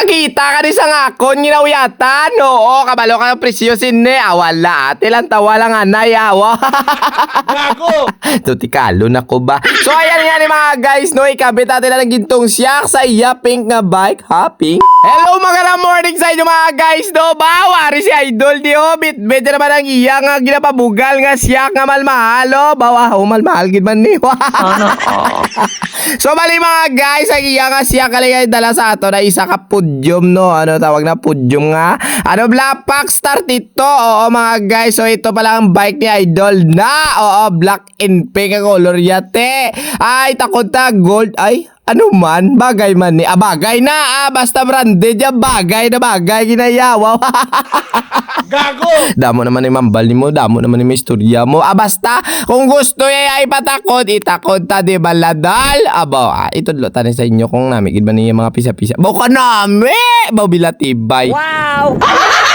Kakita ka ni sa ngakon, ginawiyatan. Oo, kabalo ka ng presyo sinne. Ah, wala. Ate lang tawa lang anay, awa. Gago! Tutikalo na ko ba? So ayan nga ni mga guys, no, ikabit natin na ng gintong siyak sa iya pink nga bike, ha, pink? Hello mga morning sa inyo mga guys, no, bawari si Idol di Hobbit, medyo naman ang iya nga ginapabugal nga siyak nga malmahal, oh, bawa, oh, malmahal gid man ni. so bali mga guys, ang iya nga siyak kalay dala sa ato na isa ka pudyum, no, ano tawag na? Pudyum nga, ano black pack start ito, oo mga guys, so ito pala ang bike ni Idol na, oo, black and pink ang color yate. Ay, takot na gold. Ay, ano man, bagay man ni. Ah, bagay na, ah, basta branded yan, bagay na bagay, ginayawa. Gago! damo naman ni mambal ni mo, damo naman ni may istorya mo. Ah, basta, kung gusto ay ipatakot, itakot ta, di ba, ladal? Aba, ah, ito lo tanin sa inyo kung namigid ba niya mga pisa-pisa. Baka nami! Bawila tibay. Wow!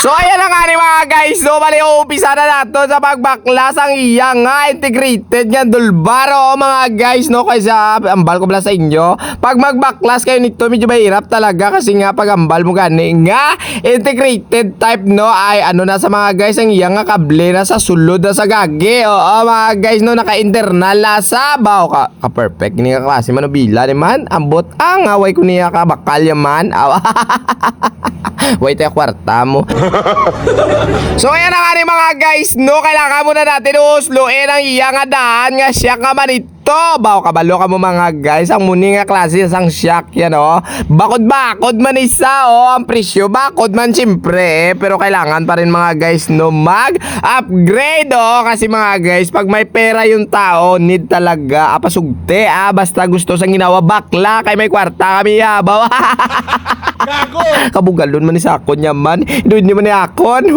So ayan na nga ni mga guys, no, bali umpisa na nato sa pagbaklas ang iya nga integrated nga dulbaro mga guys, no, kaysa ambal ko pala sa inyo. Pag magbaklas kayo nito, medyo mahirap talaga kasi nga pag ambal mo gani nga integrated type, no, ay ano na sa mga guys, ang iya nga kable na sa sulod na sa gagi. Oo mga guys, no, naka-internal na sa baw ka, ka perfect ni ka klase manubila ni man. Ambot ang away ko niya ka bakal yaman. Wait, tayo kwarta mo. so ayan na nga ni mga guys, no, kailangan muna natin usluin ang iya nga daan nga siya ka man ito. Baw kabalo ka mo mga guys, ang muni nga klase sang siyak yan oh. Bakod-bakod man isa oh, ang presyo bakod man siyempre eh. Pero kailangan pa rin mga guys no mag-upgrade oh. Kasi mga guys, pag may pera yung tao, need talaga apasugte ah. Basta gusto sang ginawa bakla, kay may kwarta kami yabaw. Gago! Kabugalon man ni sakon niya man. Doon ni man ni akon.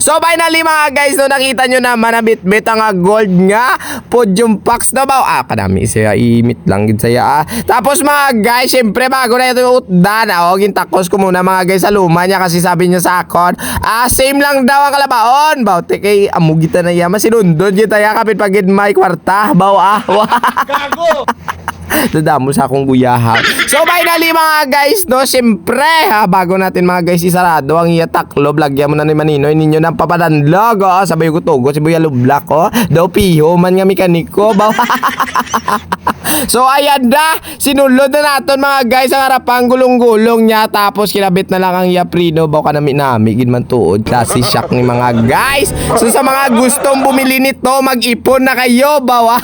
so finally mga guys, no, nakita nyo naman na bit-bit ang ah, gold nga. Podium packs na ba? Ah, kadami siya. Imit lang gid saya ah. Tapos mga guys, syempre bago na ito utdan. Ah, oh, gintakos ko muna mga guys sa luma niya kasi sabi niya sa akon. Ah, same lang daw ang kalabaon. Baw, kay amugita na yaman. Sinundod kita ya kapit pagid may kwarta. Baw ah. Gago! Dadamo sa akong guyaha. So finally mga guys, no, siyempre, ha, bago natin mga guys isarado ang iya taklob, lagyan mo na ni Maninoy ninyo ng papadanlog, oh, sabay ko tugo, si Buya Lublak, oh, daw piho man nga mekaniko, ba? so ayan na, sinulod na naton mga guys ang harapang gulong-gulong niya, tapos kinabit na lang ang iya prino, ba ka nami nami, gin man tuod, klase shock ni mga guys. So sa mga gustong bumili nito, mag-ipon na kayo, bawa.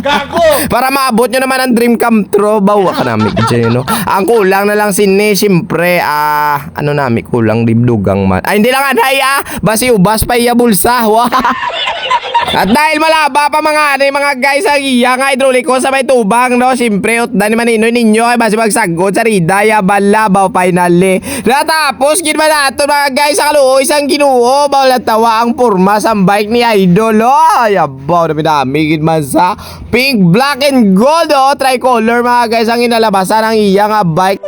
Gago! Para maabot nyo naman ang dream come true, bawa ka namin dyan, no? Ang kulang na lang sini, siyempre, ah, ano namin, kulang dibdugang man. Ay, hindi lang anay, ah, basi ubas pa iya bulsa, wah. At dahil malaba pa mga ano, mga guys ang iya nga hidroliko sa may tubang, no? Siyempre, utdan ni maninoy ninyo ay basi magsagod sa ridaya balabaw finally. Natapos, gin ba nato mga guys sa kaluoy isang ginuo, bawal tawa ang purma sa bike ni Idol, oh. Ay, abaw na pinami, gin man sa pink, black, and gold, oh. Tricolor mga guys ang inalabasan ng iya nga bike.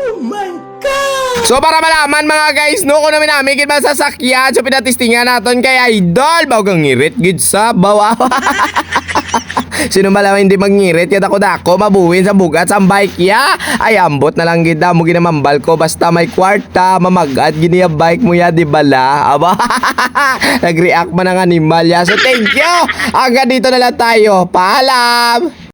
So para malaman mga guys no kung namin namin man sasakyan so pinatistingan naton kay Idol. Baw kang ngirit gid sa bawa. Sino ba lang hindi mangirit? Yun ako dako mabuhin sa bugat sa bike ya. Ay ambot na lang gid mo ginamambal ko. Basta may kwarta mamagad gini yung bike mo ya di bala. Aba nag-react man ang animal ya. So thank you! Hanggang dito na lang tayo. Paalam